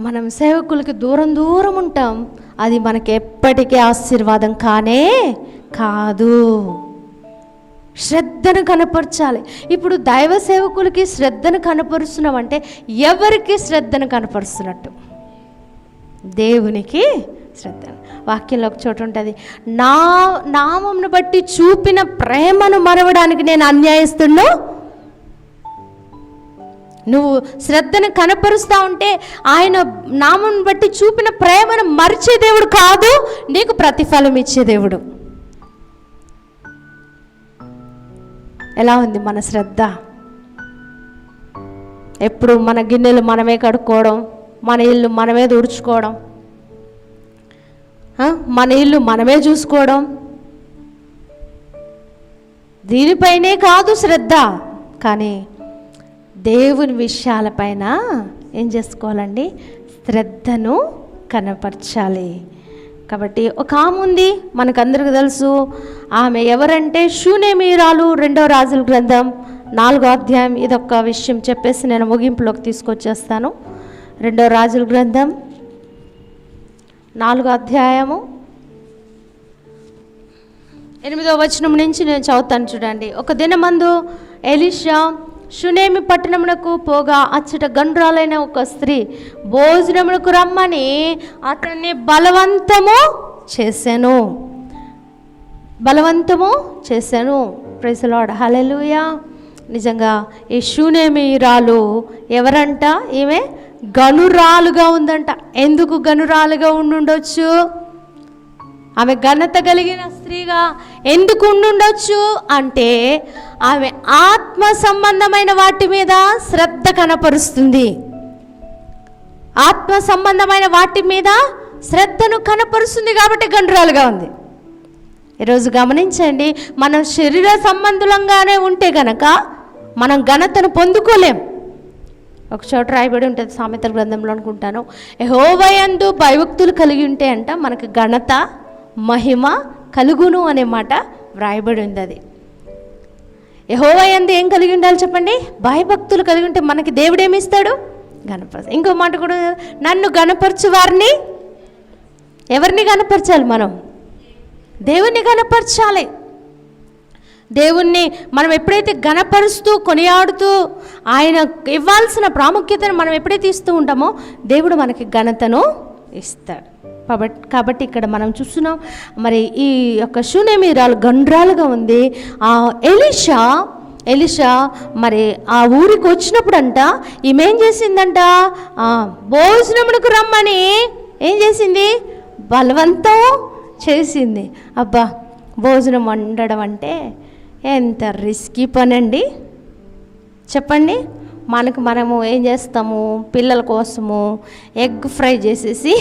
మనం సేవకులకి దూరం దూరం ఉంటాం. అది మనకి ఎప్పటికీ ఆశీర్వాదం కానే కాదు. శ్రద్ధను కనపరచాలి. ఇప్పుడు దైవ సేవకులకి శ్రద్ధను కనపరుస్తున్నామంటే ఎవరికి శ్రద్ధను కనపరుస్తున్నట్టు? దేవునికి శ్రద్ధ వాక్యంలో ఒక చోట ఉంటుంది. నా నామంను బట్టి చూపిన ప్రేమను మరవడానికి నేను అన్యాయస్తున్నా నువ్వు శ్రద్ధను కనపరుస్తూ ఉంటే ఆయన నామం బట్టి చూపిన ప్రేమను మరిచే దేవుడు కాదు నీకు ప్రతిఫలం ఇచ్చే దేవుడు. ఎలా ఉంది మన శ్రద్ధ? ఎప్పుడు మన గిన్నెలు మనమే కడుక్కోవడం మన ఇల్లు మనమే తుడుచుకోవడం మన ఇల్లు మనమే చూసుకోవడం. దీనిపైనే కాదు శ్రద్ధ. కానీ దేవుని విషయాలపైన ఏం చేసుకోవాలండి? శ్రద్ధను కనపరచాలి. కాబట్టి ఒక ఆమె ఉంది మనకందరికి తెలుసు. ఆమె ఎవరంటే శూన్యమీరాలు రెండో రాజుల గ్రంథం నాలుగో అధ్యాయం ఇదొక విషయం చెప్పేసి నేను ముగింపులోకి తీసుకొచ్చేస్తాను. రెండో రాజుల గ్రంథం నాలుగో అధ్యాయము ఎనిమిదో వచనం నుంచి నేను చదువుతాను చూడండి. ఒక దినమందు ఎలిషా షునేమి పట్టణమునకు పోగా అచ్చట గండ్రాలైన ఒక స్త్రీ భోజనమునకు రమ్మని అతన్ని బలవంతము చేశాను బలవంతము చేశాను ప్రైసలాడ్ హలెలుయా నిజంగా ఈ శూనేమిరాలు ఎవరంట? ఈమె గనురాలుగా ఉందంట. ఎందుకు గనురాలుగా ఉండుండొచ్చు? ఆమె ఘనత కలిగిన స్త్రీగా ఎందుకు ఉండుండొచ్చు అంటే ఆమె ఆత్మ సంబంధమైన వాటి మీద శ్రద్ధ కనపరుస్తుంది. ఆత్మ సంబంధమైన వాటి మీద శ్రద్ధను కనపరుస్తుంది కాబట్టి గండ్రాలుగా ఉంది. ఈరోజు గమనించండి మనం శరీర సంబంధులంగానే ఉంటే గనక మనం ఘనతను పొందుకోలేం. ఒక చోట రాయబడి ఉంటుంది సామెతల గ్రంథంలో అనుకుంటాను యెహోవాయందు భయభక్తులు కలిగి ఉంటే అంట మనకు ఘనత మహిమ కలుగును అనే మాట వ్రాయబడి ఉంది అది యెహోవాయందు ఏం కలిగి ఉండాలి చెప్పండి? భయభక్తులు కలిగి ఉంటే మనకి దేవుడు ఏమి ఇస్తాడు? గణపరచ ఇంకో మాట కూడా నన్ను గణపరచు వారిని ఎవరిని గణపరచాలి మనం? దేవుణ్ణి గణపరచాలి దేవుణ్ణి మనం ఎప్పుడైతే గణపరుస్తూ కొనియాడుతూ ఆయన ఇవ్వాల్సిన ప్రాముఖ్యతను మనం ఎప్పుడైతే ఇస్తూ ఉంటామో దేవుడు మనకి ఘనతను ఇస్తాడు. కాబట్టి కాబట్టి ఇక్కడ మనం చూస్తున్నాం మరి ఈ యొక్క శూన్యమీరాలు గండ్రాలుగా ఉంది. ఆ ఎలిషా ఎలిషా మరి ఆ ఊరికి వచ్చినప్పుడంట ఈమె ఏం చేసిందంట భోజనమునకు రమ్మని. ఏం చేసింది? బలవంతం చేసింది. అబ్బా భోజనం వండడం అంటే ఎంత రిస్కీ పని అండి చెప్పండి మనకు మనము ఏం చేస్తాము? పిల్లల కోసము ఎగ్ ఫ్రై చేసేసి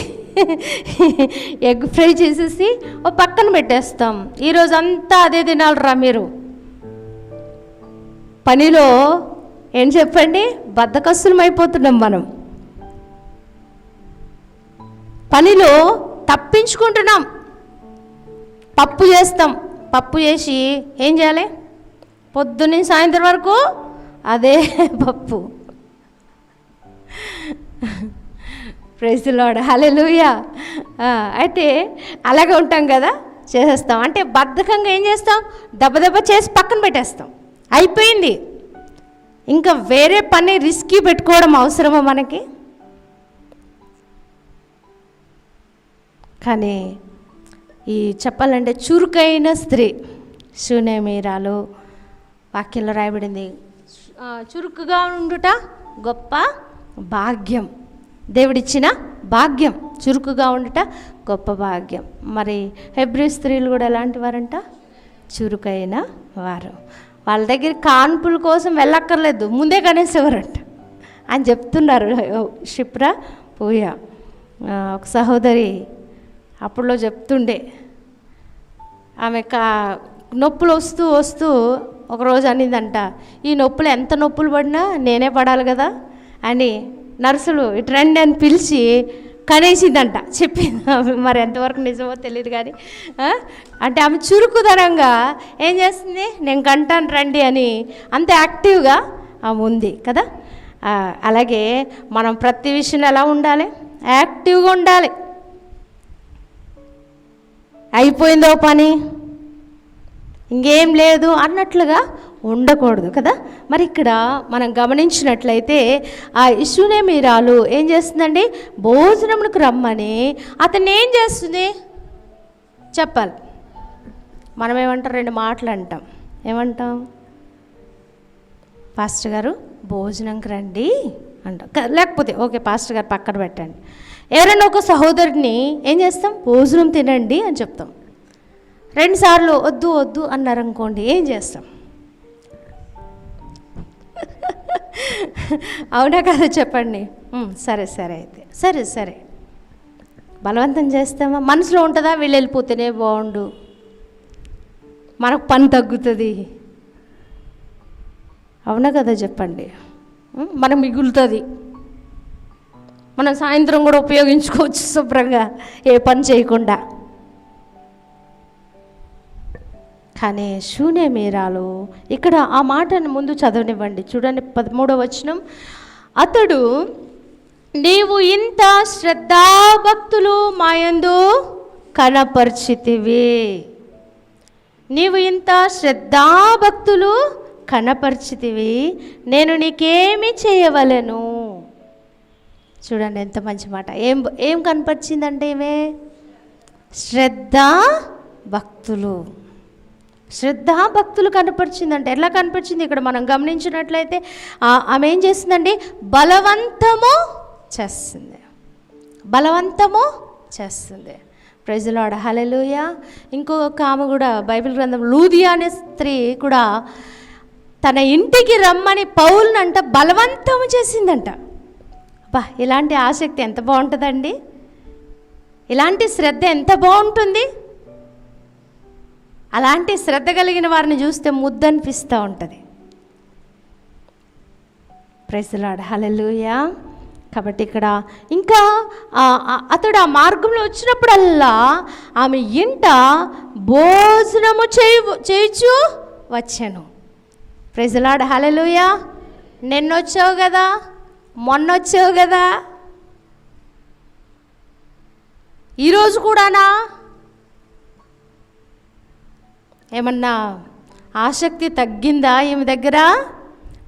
ఎగ్ ఫ్రై చేసేసి ఓ పక్కన పెట్టేస్తాం. ఈరోజు అంతా అదే తినాలిరా మీరు. పనిలో ఏం చెప్పండి? బద్దకస్తులం అయిపోతున్నాం మనం. పనిలో తప్పించుకుంటున్నాం. పప్పు చేస్తాం. పప్పు చేసి ఏం చేయాలి? పొద్దున్న సాయంత్రం వరకు అదే పప్పు. ప్రైజ్ లాడ్ హలెలుయా అయితే అలాగే ఉంటాం కదా చేసేస్తాం. అంటే బద్ధకంగా ఏం చేస్తాం? దెబ్బ దెబ్బ చేసి పక్కన పెట్టేస్తాం. అయిపోయింది. ఇంకా వేరే పని రిస్కీ పెట్టుకోవడం అవసరమా మనకి? కానీ ఈ చెప్పాలంటే చురుకైన స్త్రీ శూన్యమీరాలు వాక్యంలో రాయబడింది చురుకుగా ఉండుట గొప్ప భాగ్యం. దేవుడిచ్చిన భాగ్యం చురుకుగా ఉండట గొప్ప భాగ్యం. మరి హెబ్రి స్త్రీలు కూడా ఎలాంటి వారంట? చురుకైన వారు. వాళ్ళ దగ్గర కాన్పుల కోసం వెళ్ళక్కర్లేదు ముందే కనేసేవారంట. అని చెప్తున్నారు క్షిప్ర పూయ. ఒక సహోదరి అప్పుడులో చెప్తుండే ఆమె కా నొప్పులు వస్తూ వస్తూ ఒకరోజు అనిందంట ఈ నొప్పులు ఎంత నొప్పులు పడినా నేనే పడాలి కదా? అని నర్సులు ఇటు రండి అని పిలిచి కనేసిందంట. చెప్పింది మరి ఎంతవరకు నిజమో తెలియదు కానీ అంటే ఆమె చురుకుదనంగా ఏం చేస్తుంది? నేను కంటాను రండి అని అంత యాక్టివ్గా ఆమె ఉంది కదా? అలాగే మనం ప్రతి విషయంలో ఎలా ఉండాలి? యాక్టివ్గా ఉండాలి. అయిపోయిందో పని? ఇంకేం లేదు అన్నట్లుగా ఉండకూడదు కదా? మరి ఇక్కడ మనం గమనించినట్లయితే ఆ ఇష్యూనే మీరాలు ఏం చేస్తుందండి? భోజనములకు రమ్మని అతను ఏం చేస్తుంది? చెప్పాలి. మనం ఏమంటాం రెండు మాటలు అంటాం. ఏమంటాం? పాస్టర్ గారు భోజనంకి రండి అంటాం. లేకపోతే ఓకే పాస్టర్ గారు పక్కన పెట్టండి. ఎవరైనా ఒక సహోదరుడిని ఏం చేస్తాం? భోజనం తినండి అని చెప్తాం. రెండుసార్లు వద్దు వద్దు అన్నారు అనుకోండి ఏం చేస్తాం? అవునా కదా చెప్పండి? సరే సరే అయితే. సరే సరే. బలవంతం చేస్తామా? మనసులో ఉంటుందా? వీళ్ళు వెళ్ళిపోతేనే బాగుండు. మనకు పని తగ్గుతుంది. అవునా కదా చెప్పండి? మనం మిగులుతుంది. మనం సాయంత్రం కూడా ఉపయోగించుకోవచ్చు శుభ్రంగా ఏ పని చేయకుండా. కానీ శూన్య మీరాలు. ఇక్కడ ఆ మాటను ముందు చదవనివ్వండి. చూడండి పదమూడవ వచనం. అతడు నీవు ఇంత శ్రద్ధాభక్తులు మాయందు కనపరిచితివి. నీవు ఇంత శ్రద్ధాభక్తులు కనపరిచితివి. నేను నీకేమి చేయవలను. చూడండి ఎంత మంచి మాట. ఏం ఏం కనపరిచిందంటే ఇవే? శ్రద్ధ భక్తులు శ్రద్ధాభక్తులు కనపరిచిందంటే. ఎలా కనపరిచింది? ఇక్కడ మనం గమనించినట్లయితే ఆమె ఏం చేసిందండి బలవంతము చేస్తుంది. బలవంతము చేస్తుంది. ప్రజలాడ హలలుయ ఇంకొక ఆమె కూడా బైబిల్ గ్రంథం లూదియా అనే స్త్రీ కూడా తన ఇంటికి రమ్మని పౌల్నంట బలవంతము చేసిందంట. బా ఇలాంటి ఆసక్తి ఎంత బాగుంటుందండి? ఇలాంటి శ్రద్ధ ఎంత బాగుంటుంది? అలాంటి శ్రద్ధ కలిగిన వారిని చూస్తే ముద్దనిపిస్తూ ఉంటుంది. ప్రెసలాడ్ హలలుయా కాబట్టి ఇక్కడ ఇంకా అతడు ఆ మార్గంలో వచ్చినప్పుడల్లా ఆమె ఇంట భోజనము చేయు చేయుచు వచ్చాను. ప్రెజలాడ్ హలలుయా నిన్నొచ్చావు కదా? మొన్న వచ్చావు కదా ఈరోజు కూడానా? ఏమన్నా ఆసక్తి తగ్గిందా ఈమె దగ్గర?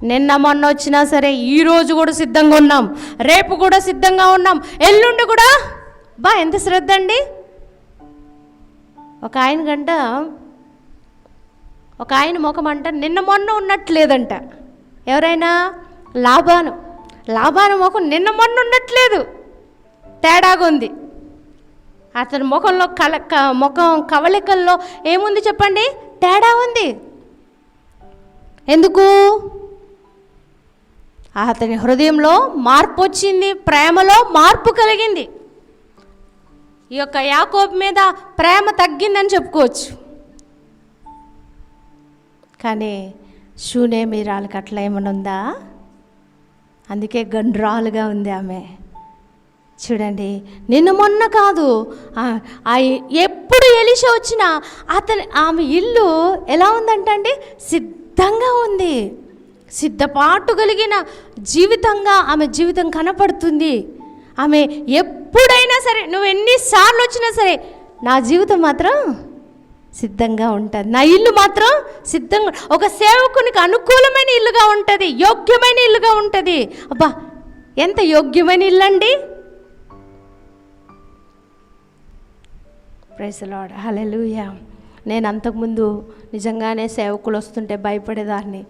నిన్న మొన్న వచ్చినా సరే ఈ రోజు కూడా సిద్ధంగా ఉన్నాం. రేపు కూడా సిద్ధంగా ఉన్నాం. ఎల్లుండి కూడా? బా ఎంత శ్రద్ధ అండి. ఒక ఆయన గంట ఒక ఆయన ముఖం అంట నిన్న మొన్న ఉన్నట్లేదంట. ఎవరైనా? లాభాను. లాభాను ముఖం నిన్న మొన్న ఉన్నట్లేదు. తేడాగా ఉంది అతని ముఖంలో కల క- ముఖం కవళికల్లో ఏముంది చెప్పండి? తేడా ఉంది. ఎందుకు? అతని హృదయంలో మార్పు వచ్చింది ప్రేమలో మార్పు కలిగింది. ఈ యొక్క యాకోబు మీద ప్రేమ తగ్గిందని చెప్పుకోవచ్చు. కానీ శూనే మీరాలకి అట్లా ఏమైనా ఉందా? అందుకే గండ్రాలుగా ఉంది ఆమె. చూడండి నిన్న మొన్న కాదు ఆ- ఎప్పుడు ఎలిష వచ్చినా అతని ఆమె ఇల్లు ఎలా ఉందంటే అండి సిద్ధంగా ఉంది. సిద్ధపాటు కలిగిన జీవితంగా ఆమె జీవితం కనపడుతుంది. ఆమె ఎప్పుడైనా సరే నువ్వు ఎన్నిసార్లు వచ్చినా సరే నా జీవితం మాత్రం సిద్ధంగా ఉంటుంది. నా ఇల్లు మాత్రం సిద్ధంగా ఒక సేవకునికి అనుకూలమైన ఇల్లుగా ఉంటుంది యోగ్యమైన ఇల్లుగా ఉంటుంది. అబ్బా ఎంత యోగ్యమైన ఇల్లు అండి ప్రైసలాడ్ హలెలుయా నేను అంతకుముందు నిజంగానే సేవకులు వస్తుంటే భయపడేదాన్ని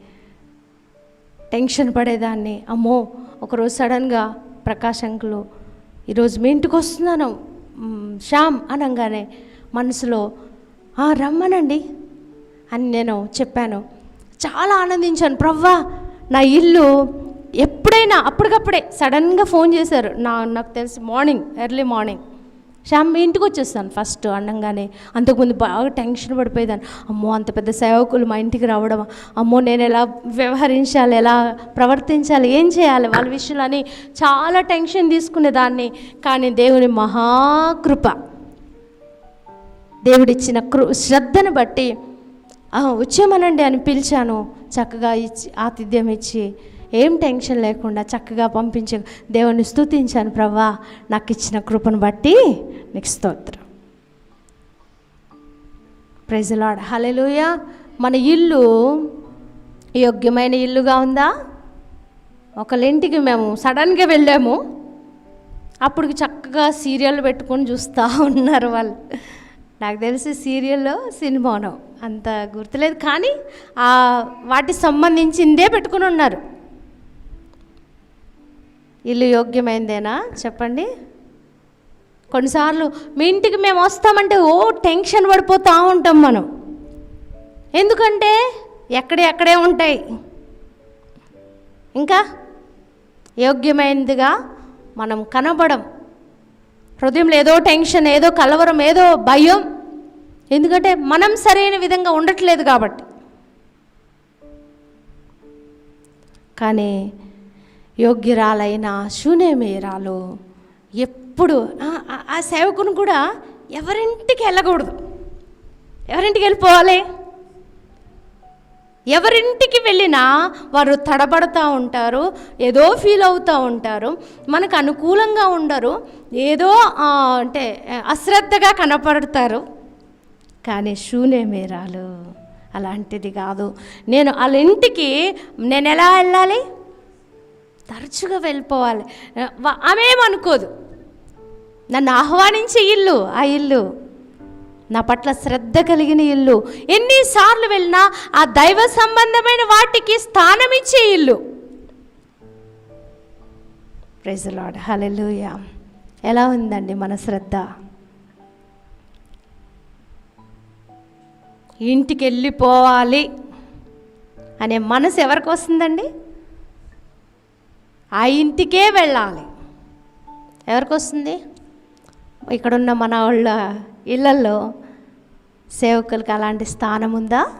టెన్షన్ పడేదాన్ని. అమ్మో ఒకరోజు సడన్గా ప్రకాష్ అంకులు ఈరోజు మీ ఇంటికి వస్తున్నాను. శ్యామ్ అనగానే మనసులో రమ్మనండి అని నేను చెప్పాను. చాలా ఆనందించాను. ప్రవ్వా నా ఇల్లు ఎప్పుడైనా అప్పటికప్పుడే సడన్గా ఫోన్ చేశారు. నా నాకు తెలిసి మార్నింగ్ ఎర్లీ మార్నింగ్ శ్యామ్ ఇంటికి వచ్చేస్తాను ఫస్ట్ అనగానే అంతకుముందు బాగా టెన్షన్ పడిపోయేదాన్ని. అమ్మో అంత పెద్ద సేవకులు మా ఇంటికి రావడం. అమ్మో నేను ఎలా వ్యవహరించాలి ఎలా ప్రవర్తించాలి ఏం చేయాలి వాళ్ళ విషయంలో అని చాలా టెన్షన్ తీసుకునేదాన్ని. కానీ దేవుని మహాకృప దేవుడిచ్చిన కృ శ్రద్ధను బట్టి వచ్చేమనండి అని పిలిచాను. చక్కగా ఇచ్చి ఆతిథ్యం ఇచ్చి ఏం టెన్షన్ లేకుండా చక్కగా పంపించే. దేవుని స్తుతించాను ప్రభా. నాకు ఇచ్చిన కృపను బట్టి నీకు స్తోత్రం. ప్రైజలాడ్ హలెలుయ మన ఇల్లు యోగ్యమైన ఇల్లుగా ఉందా? ఒకళ్ళింటికి మేము సడన్గా వెళ్ళాము. అప్పుడు చక్కగా సీరియల్ పెట్టుకొని చూస్తూ ఉన్నారు వాళ్ళు. నాకు తెలిసి సీరియల్లో సినిమాను అంత గుర్తులేదు. కానీ వాటికి సంబంధించిందే పెట్టుకుని ఉన్నారు. ఇల్లు యోగ్యమైందేనా? చెప్పండి. కొన్నిసార్లు మీ ఇంటికి మేము వస్తామంటే ఓ టెన్షన్ పడిపోతూ ఉంటాం మనం. ఎందుకంటే ఎక్కడే ఎక్కడే ఉంటాయి. ఇంకా యోగ్యమైనదిగా మనం కనబడం. హృదయంలో ఏదో టెన్షన్ ఏదో కలవరం ఏదో భయం. ఎందుకంటే మనం సరైన విధంగా ఉండట్లేదు కాబట్టి. కానీ యోగ్యురాలైన శూన్యమేరాలు ఎప్పుడు ఆ- సేవకుని కూడా ఎవరింటికి వెళ్ళకూడదు. ఎవరింటికి వెళ్ళిపోవాలి? ఎవరింటికి వెళ్ళినా వారు తడబడుతూ ఉంటారు ఏదో ఫీల్ అవుతూ ఉంటారు మనకు అనుకూలంగా ఉండరు ఏదో అంటే అశ్రద్ధగా కనపడతారు. కానీ శూన్యమేరాలు అలాంటిది కాదు. నేను వాళ్ళ ఇంటికి నేను ఎలా వెళ్ళాలి? తరచుగా వెళ్ళిపోవాలి. వా- ఆమె ఏమనుకోదు నన్ను ఆహ్వానించే ఇల్లు ఆ ఇల్లు. నా పట్ల శ్రద్ధ కలిగిన ఇల్లు. ఎన్నిసార్లు వెళ్ళినా ఆ దైవ సంబంధమైన వాటికి స్థానం ఇచ్చే ఇల్లు ప్రెజలాడ్ హలెలుయ ఎలా ఉందండి మన శ్రద్ధ? ఇంటికి వెళ్ళిపోవాలి అనే మనసు ఎవరికి వస్తుందండి? ఆ ఇంటికే వెళ్ళాలి. ఎవరికి వస్తుంది ఇక్కడున్న మన వాళ్ళ ఇళ్ళల్లో సేవకులకి అలాంటి స్థానం ఉందా?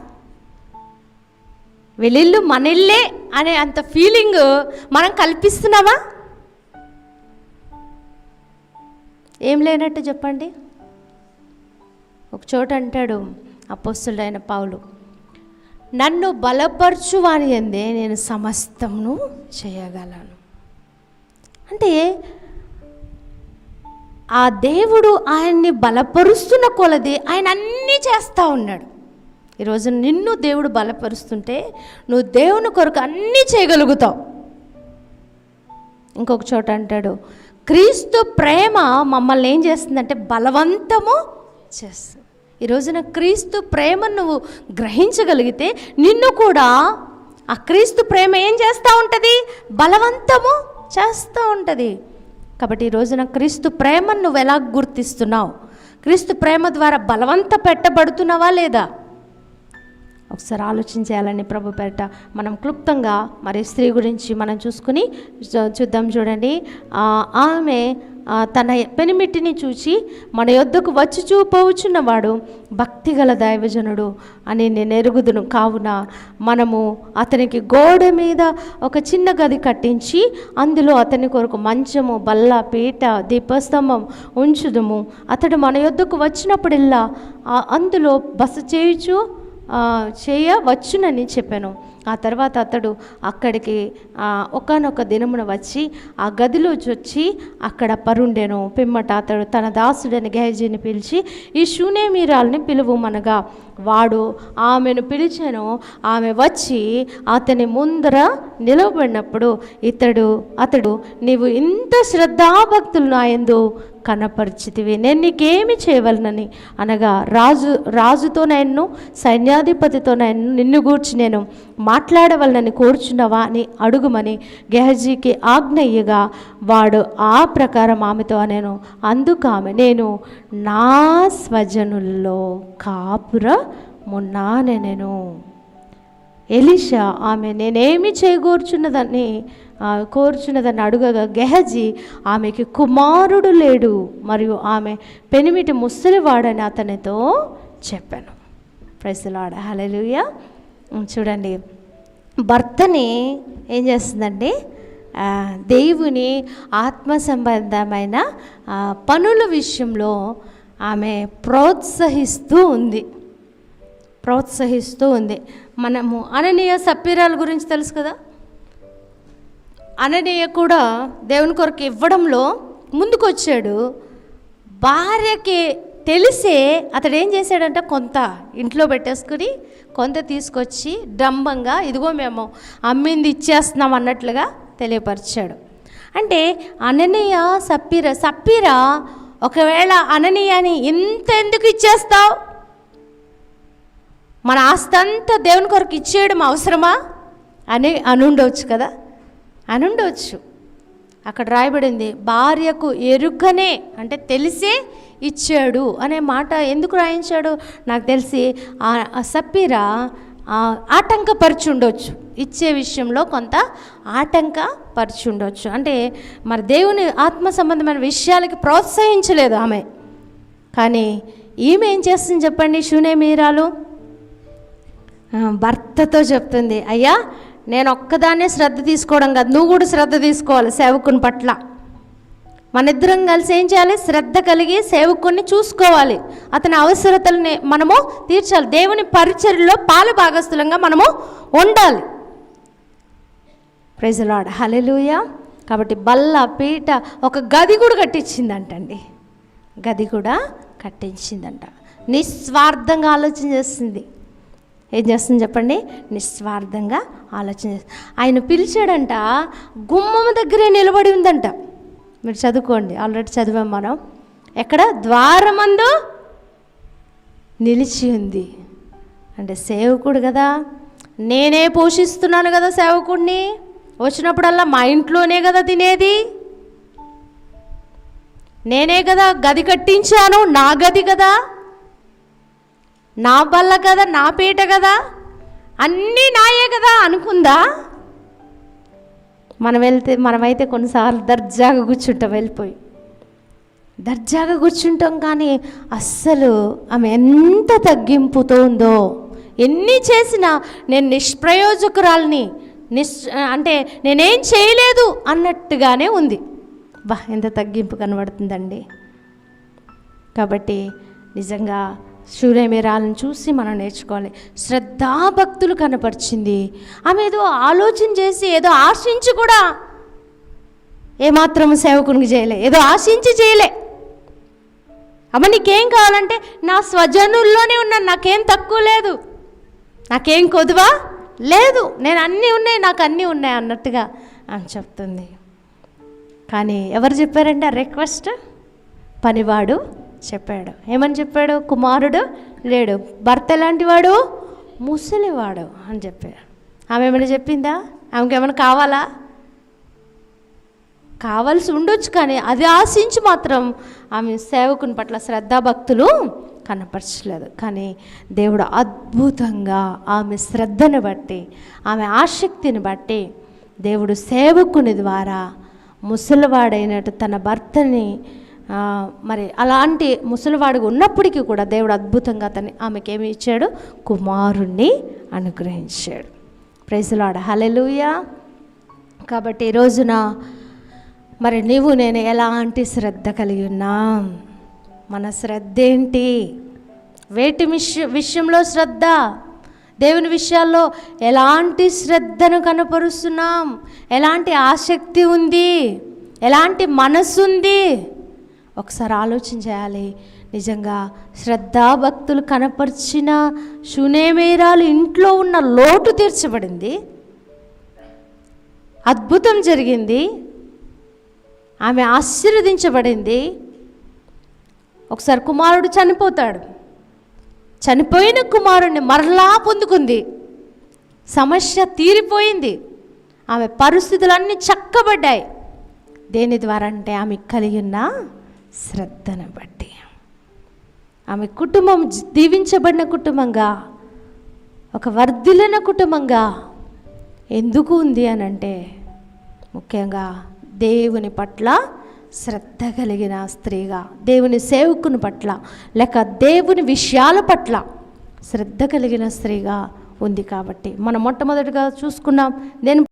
వెళ్ళిళ్ళు మన ఇల్లే అనే అంత ఫీలింగ్ మనం కల్పిస్తున్నామా? ఏం లేనట్టు చెప్పండి. ఒక చోట అంటాడు అపోస్తుడైన పావులు నన్ను బలపరచు వాని ఎందే నేను సమస్తమును చేయగలను. అంటే ఆ దేవుడు ఆయన్ని బలపరుస్తున్న కొలది ఆయన అన్నీ చేస్తూ ఉన్నాడు. ఈరోజు నిన్ను దేవుడు బలపరుస్తుంటే నువ్వు దేవుని కొరకు అన్నీ చేయగలుగుతావు. ఇంకొక చోట అంటాడు క్రీస్తు ప్రేమ మమ్మల్ని ఏం చేస్తుందంటే బలవంతము చేస్తుంది. ఈ రోజున క్రీస్తు ప్రేమను నువ్వు గ్రహించగలిగితే నిన్ను కూడా ఆ క్రీస్తు ప్రేమ ఏం చేస్తూ ఉంటుంది? బలవంతము చేస్తూ ఉంటుంది. కాబట్టి ఈ రోజున క్రీస్తు ప్రేమను నువ్వు ఎలా గుర్తిస్తున్నావు? క్రీస్తు ప్రేమ ద్వారా బలవంత పెట్టబడుతున్నావా లేదా? ఒకసారి ఆలోచించేయాలని ప్రభు పేరట మనం క్లుప్తంగా మరి స్త్రీ గురించి మనం చూసుకుని చూద్దాం చూడండి. ఆమె తన పెనిమిటిని చూచి మన యొద్దకు వచ్చి చూపవుచున్నవాడు భక్తిగల దైవజనుడు అని నేను ఎరుగుదును. కావున మనము అతనికి గోడ మీద ఒక చిన్న గది కట్టించి అందులో అతని కొరకు మంచము బల్ల పీట దీపస్తంభం ఉంచుదుము. అతడు మన యొద్దకు వచ్చినప్పుడల్లా అందులో బస చేయుచు చేయవచ్చునని చెప్పాను. ఆ తర్వాత అతడు అక్కడికి ఒకనొక దినమున వచ్చి ఆ గదిలో వచ్చి అక్కడ పరుండెను. పిమ్మట అతడు తన దాసుడని గేజీని పిలిచి ఈ శూనేమీరాల్ని పిలువమనగా. వాడు ఆమెను పిలిచాను. ఆమె వచ్చి అతని ముందర నిలవబడినప్పుడు ఇతడు అతడు నీవు ఇంత శ్రద్ధాభక్తులు నా కనపరిచితివి. నేను నీకేమి చేయవలనని అనగా రాజు రాజుతో నేను సైన్యాధిపతితో నేను నిన్ను గూర్చి నేను మాట్లాడవలనని కోరుచున్నావా అని అడుగుమని గెహజీకి ఆజ్ఞయ్యగా వాడు ఆ ప్రకారం ఆమెతో నేను అందుకు ఆమె నేను నా స్వజనుల్లో కాపురమున్నానే నేను ఎలిషా ఆమె నేనేమి చేయగోర్చున్నదని కోరుచున్నదని అడుగగా గెహజీ ఆమెకి కుమారుడు లేడు మరియు ఆమె పెనిమిటి ముసలివాడని అతనితో చెప్పాను. ప్రైసులాడ హలలుయ చూడండి. భర్తని ఏం చేస్తుందండి? దేవుని ఆత్మ సంబంధమైన పనుల విషయంలో ఆమె ప్రోత్సహిస్తూ ఉంది. ప్రోత్సహిస్తూ ఉంది. మనము అననీయ సప్పీరాల గురించి తెలుసు కదా? అననీయ కూడా దేవుని కొరకు ఇవ్వడంలో ముందుకొచ్చాడు. భార్యకి తెలిసే అతడు ఏం చేశాడంటే? కొంత ఇంట్లో పెట్టేసుకుని కొంత తీసుకొచ్చి డంబంగా ఇదిగో మేము అమ్మింది ఇచ్చేస్తున్నాం అన్నట్లుగా తెలియపరిచాడు. అంటే అననీయ సప్పీర సప్పీర ఒకవేళ అననీయని ఇంత ఎందుకు ఇచ్చేస్తావు? మన ఆస్తంతా దేవుని కొరకు ఇచ్చేయడం అవసరమా? అని అనుండవచ్చు కదా. అని ఉండవచ్చు అక్కడ రాయబడింది భార్యకు ఎరుకనే అంటే తెలిసే ఇచ్చాడు అనే మాట ఎందుకు రాయించాడు? నాకు తెలిసి ఆ ఆ ఆటంకపరుచుండొచ్చు. ఆటంకపరిచి ఇచ్చే విషయంలో కొంత ఆటంకపరిచి పరుచుండొచ్చు అంటే మరి దేవుని ఆత్మ సంబంధమైన విషయాలకి ప్రోత్సహించలేదు ఆమె. కానీ ఈమె ఏం చేస్తుంది చెప్పండి? శూనే మీరాలు భర్తతో చెప్తుంది అయ్యా నేను ఒక్కదాన్నే శ్రద్ధ తీసుకోవడం కాదు. నువ్వు కూడా శ్రద్ధ తీసుకోవాలి సేవకుని పట్ల. మన ఇద్దరం కలిసి ఏం చేయాలి? శ్రద్ధ కలిగి సేవకుని చూసుకోవాలి. అతని అవసరతల్ని మనము తీర్చాలి. దేవుని పరిచర్లో పాలు భాగస్థులంగా మనము ఉండాలి. ప్రజలాడ హలెలుయ కాబట్టి బల్ల పీట ఒక గది కూడా కట్టించిందంటండి. గది కూడా కట్టించిందంట. నిస్వార్థంగా ఆలోచన చేస్తుంది. ఏం చేస్తుంది చెప్పండి? నిస్వార్థంగా ఆలోచన ఆయన పిలిచాడంట గుమ్మం దగ్గరే నిలబడి ఉందంట. మీరు చదువుకోండి ఆల్రెడీ చదివాం మనం. ఎక్కడ? ద్వారమందు నిలిచి ఉంది. అంటే సేవకుడు కదా. నేనే పోషిస్తున్నాను కదా సేవకుడిని వచ్చినప్పుడల్లా మా ఇంట్లోనే కదా తినేది. నేనే కదా గది కట్టించాను నా గది కదా. నా బల్ల కదా నా పీట కదా అన్నీ నాయే కదా అనుకుందా? మనం వెళ్తే మనమైతే కొన్నిసార్లు దర్జాగా కూర్చుంటాం వెళ్ళిపోయి. దర్జాగా కూర్చుంటాం కానీ అస్సలు ఆమె ఎంత తగ్గింపుతో ఉందో ఎన్ని చేసినా నేను నిష్ప్రయోజకురాల్ని నిష్ అంటే నేనేం చేయలేదు అన్నట్టుగానే ఉంది. బా ఎంత తగ్గింపు కనబడుతుందండి. కాబట్టి నిజంగా సూర్యమేరాలను చూసి మనం నేర్చుకోవాలి. శ్రద్ధాభక్తులు కనపరిచింది. ఆమె ఏదో ఆలోచన చేసి ఏదో ఆశించి కూడా ఏమాత్రం సేవకునికి చేయలే. ఏదో ఆశించి చేయలే. అమ్మ నీకేం కావాలంటే నా స్వజనుల్లోనే ఉన్నాను నాకేం తక్కువ లేదు. నాకేం కొదువా లేదు. నేను అన్నీ ఉన్నాయి నాకు అన్నీ ఉన్నాయి అన్నట్టుగా అని చెప్తుంది. కానీ ఎవరు చెప్పారండి ఆ రిక్వెస్ట్? పనివాడు చెప్పాడు. ఏమని చెప్పాడు? కుమారుడు లేడు. భర్త ఎలాంటి వాడు ముసలివాడు అని చెప్పాడు. ఆమె ఏమైనా చెప్పిందా? ఆమెకి ఏమైనా కావాలా? కావాల్సి ఉండొచ్చు కానీ అది ఆశించి మాత్రం ఆమె సేవకుని పట్ల శ్రద్ధాభక్తులు కనపరచలేదు. కానీ దేవుడు అద్భుతంగా ఆమె శ్రద్ధను బట్టి ఆమె ఆసక్తిని బట్టి దేవుడు సేవకుని ద్వారా ముసలివాడైనట్టు తన భర్తని మరి అలాంటి ముసలివాడుగా ఉన్నప్పటికీ కూడా దేవుడు అద్భుతంగా అతని ఆమెకు ఏమి ఇచ్చాడు? కుమారుణ్ణి అనుగ్రహించాడు. ప్రైజులాడ హలెలుయా కాబట్టి రోజున మరి నీవు నేను ఎలాంటి శ్రద్ధ కలిగి ఉన్నాం? మన శ్రద్ధ ఏంటి? వేటి విష విషయంలో శ్రద్ధ? దేవుని విషయాల్లో ఎలాంటి శ్రద్ధను కనపరుస్తున్నాం? ఎలాంటి ఆసక్తి ఉంది? ఎలాంటి మనసు ఉంది ఒకసారి ఆలోచన చేయాలి. నిజంగా శ్రద్ధాభక్తులు కనపరిచిన శునేమేరాలు ఇంట్లో ఉన్న లోటు తీర్చబడింది. అద్భుతం జరిగింది. ఆమె ఆశీర్వదించబడింది. ఒకసారి కుమారుడు చనిపోతాడు. చనిపోయిన కుమారుడిని మరలా పొందుకుంది. సమస్య తీరిపోయింది. ఆమె పరిస్థితులన్నీ చక్కబడ్డాయి. దేని ద్వారా అంటే ఆమె కలిగి ఉన్న? శ్రద్ధను బట్టి. ఆమె కుటుంబం దీవించబడిన కుటుంబంగా ఒక వర్ధిల్లిన కుటుంబంగా ఎందుకు ఉంది అని అంటే ముఖ్యంగా దేవుని పట్ల శ్రద్ధ కలిగిన స్త్రీగా దేవుని సేవకుని పట్ల లేక దేవుని విషయాల పట్ల శ్రద్ధ కలిగిన స్త్రీగా ఉంది కాబట్టి. మనం మొట్టమొదటిగా చూసుకున్నాం దేని